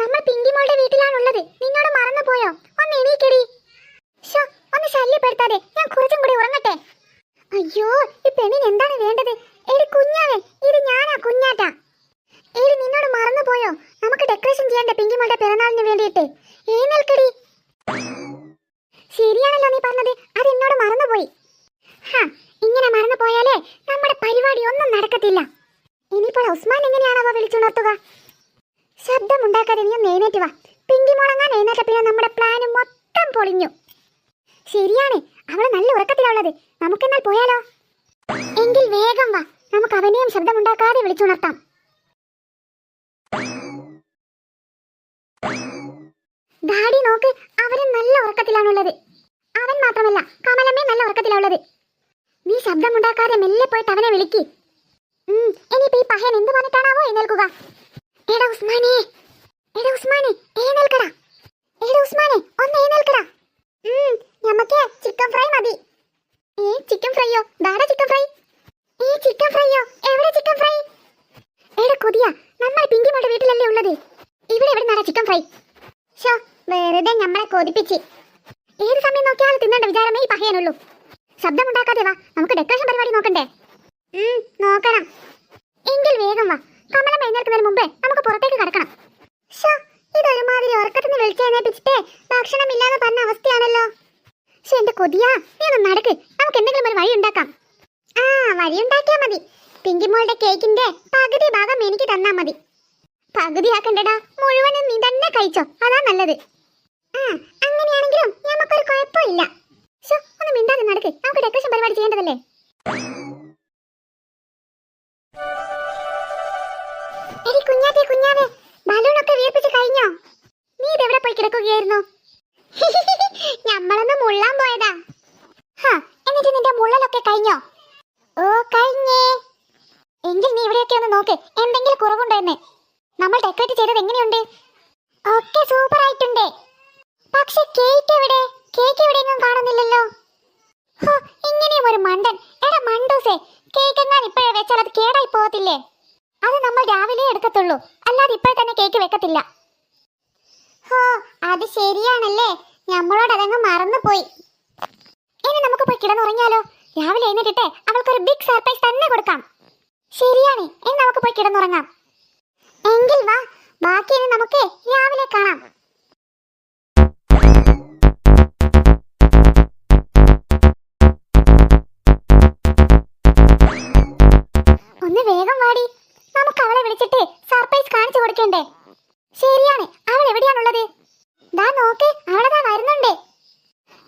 നമ്മൾ പിങ്കിമോളുടെ വീട്ടിലാണുള്ളത്. നിന്നോട് മറന്നു പോയോ? ഒന്ന് എണീക്കടി. ഒന്ന് ശല്യപ്പെടുത്താതെ ഞാൻ കുറച്ചും കൂടി ഉറങ്ങട്ടെ? അയ്യോ ഈ പെണ്ണിന് എന്താണ് വേണ്ടത്? എടി കുഞ്ഞാവേ ഇത് ഞാനാ കുഞ്ഞാറ്റ. എടി നിന്നോട് മറന്നു പോയോ? നമുക്ക് ഡെക്കറേഷൻ ചെയ്യണ്ട പിങ്കിമോളുടെ പിറന്നാളിന് വേണ്ടിയിട്ട്. ഏനൽക്കടി ശരിയാണല്ലോ നീ പറഞ്ഞത്. അത് എന്നോട് മറന്നുപോയി ഹാ ഇങ്ങനെ മറന്നു പോയാലേ നമ്മുടെ പരിപാടി ഒന്നും നടക്കത്തില്ല. ഇനിയിപ്പോൾ ഉസ്മാൻ എങ്ങനെയാണോ വിളിച്ചുണർത്തുക? ശബ്ദമുണ്ടാക്കാതെ നീ ഒന്ന് എഴുന്നേറ്റ് വാ. പിങ്കി മുളങ്ങാൻ എഴുന്നേറ്റ പിന്നെ നമ്മുടെ പ്ലാൻ മൊത്തം പൊളിഞ്ഞു. ശരിയാണ് അവൾ നല്ല ഉറക്കത്തിലുള്ളത് നമുക്കെന്നാൽ പോയാലോ? എങ്കിൽ വേഗം വാ. നമുക്ക് അവനെയും ശബ്ദമുണ്ടാക്കാതെ വിളിച്ചുണർത്താം. ഡാഡി നോക്ക് അവരും നല്ല ഉറക്കത്തിലാണുള്ളത്. അവൻ മാത്രമല്ല കമലമ്മേ നല്ല ഉറക്കത്തിലുള്ളത് നീ ശബ്ദമുണ്ടാക്കാതെ മെല്ലെ പോയിട്ട് അവനെ വിളിക്ക്. ഇനിയിപ്പോ ഈ പഹയൻ എന്ത് പറഞ്ഞിട്ടാണാവോ എഴുന്നേൽക്കുക? എടാ ഉസ്മാനെ. എടാ ഉസ്മാനെ എഴുന്നേൽക്കടാ. എടാ ഉസ്മാനെ ഒന്ന് എഴുന്നേൽക്കടാ. ഉം, ഞമ്മക്ക് ചിക്കൻ ഫ്രൈ മതി. ഏ ചിക്കൻ ഫ്രൈയോ ദാടാ ചിക്കൻ ഫ്രൈ ഏ ചിക്കൻ ഫ്രൈയോ എവിടെ ചിക്കൻ ഫ്രൈ എടാ കൊതിയ നമ്മൾ പിങ്കിമോളുടെ വീട്ടിലല്ലേ ഉള്ളത്. ഇവിടെ എവിടെ നിന്നാ ചിക്കൻ ഫ്രൈ ഷോ വെറുതെ നമ്മളെ കൊതിപ്പിച്ച്. ഏത് സമയം നോക്കിയാലും തിന്നേണ്ട വിചാരമേ ഈ പഹയനുള്ളൂ. ശബ്ദമുണ്ടാക്കാതെ വാ നമുക്ക് ഡെക്കറേഷൻ പരിപാടി നോക്കണ്ടേ? നോക്കണം എങ്കിൽ വേഗം വാ കമലം എഴുന്നേൽക്കുന്നതിന് മുമ്പേ നമുക്ക് പുറത്തേക്ക് കടക്കണം ഷോ ഇതൊരുമാതിരി ഉറക്കത്തിൽ നിന്ന് വിളിച്ചെഴുന്നേപ്പിച്ചിട്ട് ഭക്ഷണമില്ലാതെ പറഞ്ഞ അവസ്ഥയാണല്ലോ. പക്ഷെ എന്റെ കൊതിയാ. നീ ഒന്ന് നടക്ക്. നമുക്ക് എന്തെങ്കിലും ഒരു വഴി ഉണ്ടാക്കാം. ആ വഴി ഉണ്ടാക്കിയാ മതി. പിങ്കിമോളുടെ കേക്കിന്റെ പകുതി ഭാഗം എനിക്ക് തന്നാ മതി. പകുതിയാക്കണ്ടടാ മുഴുവനും നീ തന്നെ കഴിച്ചോ. അതാ നല്ലത്. ആ അങ്ങനെയാണെങ്കിലും നമുക്കൊരു കുഴപ്പമില്ല. ശോ, ഒന്ന് മിണ്ടാതെ നടക്ക്. നമുക്ക് ഡെക്കറേഷൻ പരിപാടി ചെയ്യേണ്ടതല്ലേ? എടി കുഞ്ഞാറ്റെ കുഞ്ഞാവേ. ബലൂണൊക്കെ വീർപ്പിച്ച് കഴിഞ്ഞോ? നീ ഇതെവിടെ പോയി കിടക്കുകയായിരുന്നു? നമ്മളൊന്ന് മുള്ളാൻ പോയതാ. എന്നിട്ട് നിന്റെ മുള്ളലൊക്കെ കഴിഞ്ഞോ? ഓ കഴിഞ്ഞേ. എങ്കിൽ നീ ഇവിടെയൊക്കെ ഒന്ന് നോക്ക് എന്തെങ്കിലും കുറവുണ്ടോ എന്ന് നമ്മൾ ഡെക്കറേറ്റ് ചെയ്തത് എങ്ങനെയുണ്ട്? ഒക്കെ സൂപ്പർ ആയിട്ടുണ്ട്. പക്ഷെ കേക്ക് എവിടെ? കേക്ക് എവിടെയെങ്കിലും കാണുന്നില്ലല്ലോ. ഇങ്ങനെയും ഒരു മണ്ടൻ. എടാ മണ്ടൂസേ കേക്ക് എങ്ങാൻ ഇപ്പോഴേ വെച്ചാൽ അത് കേടായി പോകത്തില്ലേ? അത് നമ്മൾ രാവിലെ എടുക്കത്തുള്ളൂ. അല്ലാതെ ഇപ്പോൾ തന്നെ കേക്ക് വെക്കത്തില്ല. ഹോ അത് ശരിയാണല്ലേ? നമ്മളോട് അതങ്ങ് മറന്നുപോയി. ഇനി നമുക്ക് പോയി കിടന്നുറങ്ങിയാലോ? രാവിലെ എഴുന്നേറ്റിട്ട് അവൾക്കൊരു ബിഗ് സർപ്രൈസ് തന്നെ കൊടുക്കാം. ശരിയാണ് ഇനി നമുക്ക് പോയി കിടന്നുറങ്ങാം. എങ്കിൽ വാ ബാക്കി ഇനി നമുക്ക് രാവിലെ കാണാം. ഒന്ന് വേഗം വാടി. നമുക്ക് അവളെ വിളിച്ചിട്ട് സർപ്രൈസ് കാണിച്ചു കൊടുക്കണ്ടേ? ശരിയാണ് അവൾ എവിടെയാണുള്ളത്? ദാ നോക്ക് അവളതാ വരുന്നുണ്ട്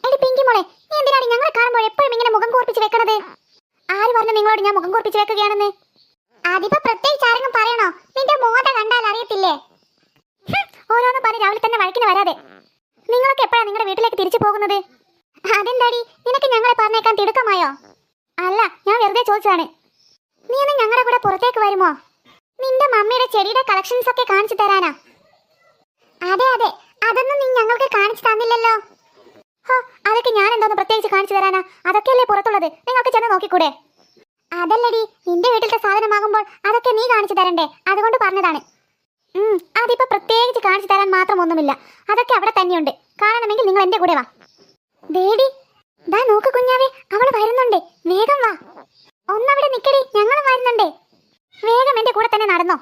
എടി പിങ്കി മോളെ നീ എന്തിനാണ് ഞങ്ങളെ കാണുമ്പോൾ എപ്പോഴും ഇങ്ങനെ മുഖം കൂർപ്പിച്ച് വെക്കണത് ആര് പറഞ്ഞു കൂർപ്പിച്ച് വെക്കുകയാണെന്ന്. അതിപ്പോ പ്രത്യേകിച്ച് ആരെങ്കിലും പറയണോ? നിന്റെ മോത കണ്ടാൽ അറിയത്തില്ലേ? ഓരോന്ന് പറഞ്ഞ് രാവിലെ തന്നെ വഴക്കിന് വരാതെ. നിങ്ങളൊക്കെ എപ്പോഴാ നിങ്ങളുടെ വീട്ടിലേക്ക് തിരിച്ചു പോകുന്നത്? അതെന്താടി? നിനക്ക് ഞങ്ങളെ പറഞ്ഞേക്കാൻ തിടുക്കമായോ? അല്ല ഞാൻ വെറുതെ ചോദിച്ചതാണ്. നീ ഒന്ന് ഞങ്ങളുടെ കൂടെ പുറത്തേക്ക് വരുമോ? നിന്റെ മമ്മിയുടെ ചെടിയുടെ കളക്ഷൻസ് ഒക്കെ കാണിച്ചു തരാനാ. അതെ അതെ. അതൊന്നും നീ ഞങ്ങൾക്ക് കാണിച്ചു തന്നില്ലല്ലോ. ഹോ അതൊക്കെ ഞാൻ എന്തോന്ന് പ്രത്യേകിച്ച് കാണിച്ചു തരാനാ? അതൊക്കെയല്ലേ പുറത്തുള്ളത്? നിങ്ങൾക്ക് ചെന്ന് നോക്കിക്കൂടെ? അതല്ലടി നിന്റെ വീട്ടിലത്തെ സാധനമാകുമ്പോൾ അതൊക്കെ നീ കാണിച്ചു തരണ്ടേ? അതുകൊണ്ട് പറഞ്ഞതാണ്. അതിപ്പോ പ്രത്യേകിച്ച് കാണിച്ചു തരാൻ മാത്രം ഒന്നുമില്ല. അതൊക്കെ അവിടെ തന്നെയുണ്ട്. കാണണമെങ്കിൽ നിങ്ങൾ എന്റെ കൂടെ വാ. ദേടി ദാ നോക്ക് കുഞ്ഞാവേ അവൾ വരുന്നുണ്ട്. വേഗം വാ. ഒന്നവിടെ നിക്കടി ഞങ്ങളും വരുന്നുണ്ടേ. വേഗം എന്റെ കൂടെ തന്നെ നടന്നോ.